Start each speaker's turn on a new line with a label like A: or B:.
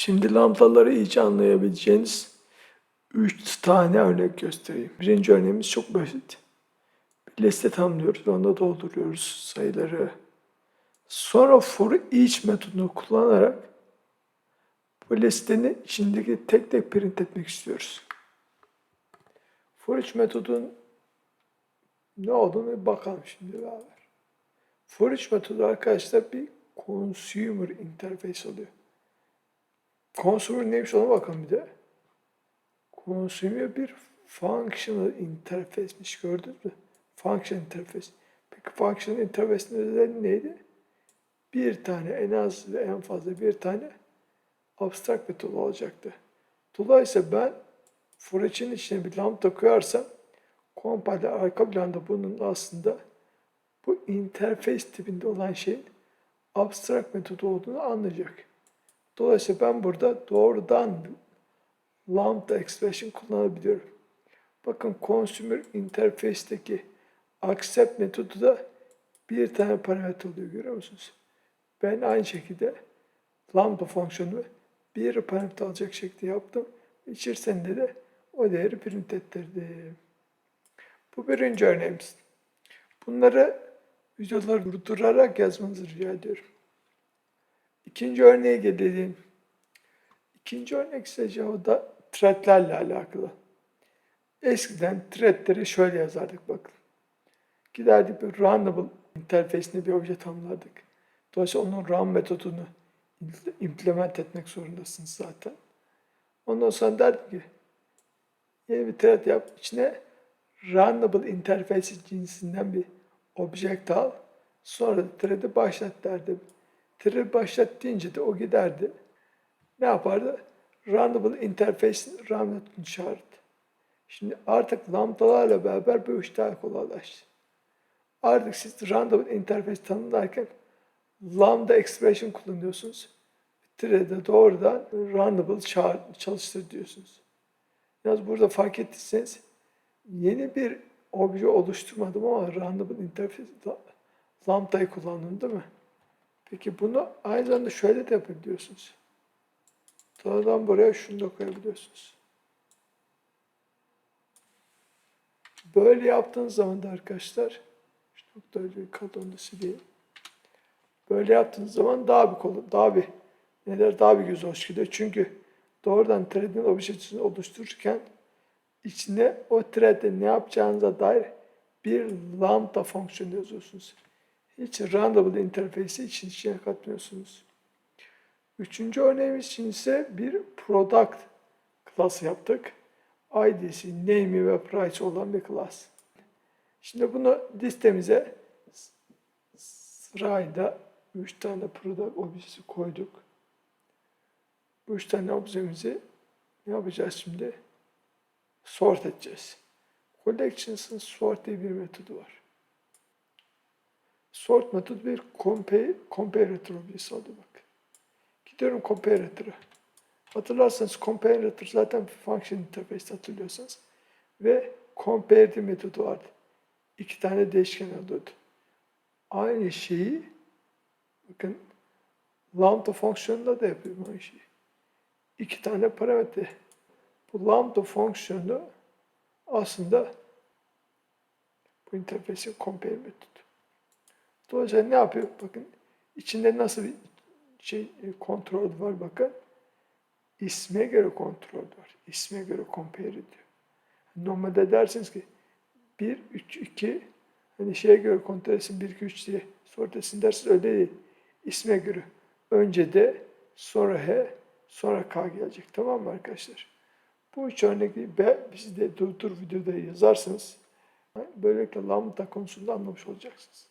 A: Şimdi lambdaları iyice anlayabileceğiniz 3 tane örnek göstereyim. Birinci örneğimiz çok basit. Bir liste tanımlıyoruz onda dolduruyoruz sayıları. Sonra for each metodunu kullanarak bu listenin içindeki tek tek print etmek istiyoruz. For each metodun ne olduğunu bakalım şimdi beraber. For each metodu arkadaşlar bir consumer interface oluyor. Consumer neymiş ona bakalım bir de. Consumer bir functional interface'miş gördünüz mü? Function interface. Peki function interface'in özelliği neydi? Bir tane en az ve en fazla bir tane abstract metod olacaktı. Dolayısıyla ben for each'in içine bir lambda koyarsam compiler arka planda bunun aslında bu interface tipinde olan şeyin abstract metodu olduğunu anlayacak. Dolayısıyla ben burada doğrudan lambda expression kullanabiliyorum. Bakın consumer interface'teki accept metodu da bir tane parametre oluyor görüyor musunuz? Ben aynı şekilde lambda fonksiyonu bir parametre alacak şekilde yaptım. İçerisinde de o değeri print ettirdim. Bu birinci örneğimiz. Bunları videoları durdurarak yazmanızı rica ediyorum. İkinci örneğe gelelim. İkinci örnek ise Java'da threadlerle alakalı. Eskiden threadleri şöyle yazardık bakın. Giderdik bir runnable interface'ine bir obje tanımlardık. Dolayısıyla onun run metodunu implement etmek zorundasınız zaten. Ondan sonra derdik ki yeni bir thread yap. içine runnable interface cinsinden bir object al. Sonra thread'i başlat derdim. Thread başlat deyince de o giderdi. Ne yapardı? Runnable interface'in run metodunu çağırdı. Şimdi artık lambdalarla beraber bu iş daha kolaylaştı. Artık siz runnable interface tanımlarken lambda expression kullanıyorsunuz. Thread'e doğrudan runnable çağır, çalıştır diyorsunuz. Yalnız burada fark ettiyseniz yeni bir obje oluşturmadım ama runnable interface lambda'yı kullandım değil mi? Peki bunu aynı zamanda şöyle de yapabiliyorsunuz. Doğrudan buraya şunu da koyabiliyorsunuz. Böyle yaptığınız zaman da arkadaşlar şu noktayı kadonu sileyim. Böyle yaptığınız zaman daha bir kolu, daha bir neler daha bir göz hoş gidiyor. Çünkü doğrudan thread'in objesini oluştururken içine o thread'de ne yapacağınıza dair bir lambda fonksiyonu yazıyorsunuz. Hiç runnable interface'i için içine katmıyorsunuz. Üçüncü örneğimiz için ise bir product class yaptık. ID'si, name'i ve price olan bir class. Şimdi bunu listemize sırayla 3 tane product objesi koyduk. Bu 3 tane objemizi ne yapacağız şimdi? Sort edeceğiz. Collections'ın sort diye bir metodu var. Sort metodu bir compare, comparator objesi aldı bak. Gidiyorum comparator'a. Hatırlarsanız comparator zaten function interface hatırlıyorsanız. Ve compare metodu vardı. İki tane değişken alıyordu. Aynı şeyi bakın lambda fonksiyonunda da yapıyorum aynı şeyi. İki tane parametre. Bu lambda fonksiyonu aslında bu interface'in compare metodu. Dolayısıyla ne yapıyor? Bakın içinde nasıl bir şey e, kontrol var bakın. İsme göre kontrol var. İsme göre compare ediyor. Normalde dersiniz ki 1, 3, 2 hani şeye göre kontrol etsin 1, 2, 3 diye sort etsin dersiniz öyle değil. İsme göre. Önce de sonra H sonra K gelecek. Tamam mı arkadaşlar? Bu üç örneği be, siz de durdur videoda yazarsınız. Böylelikle lambda konusunda anlamış olacaksınız.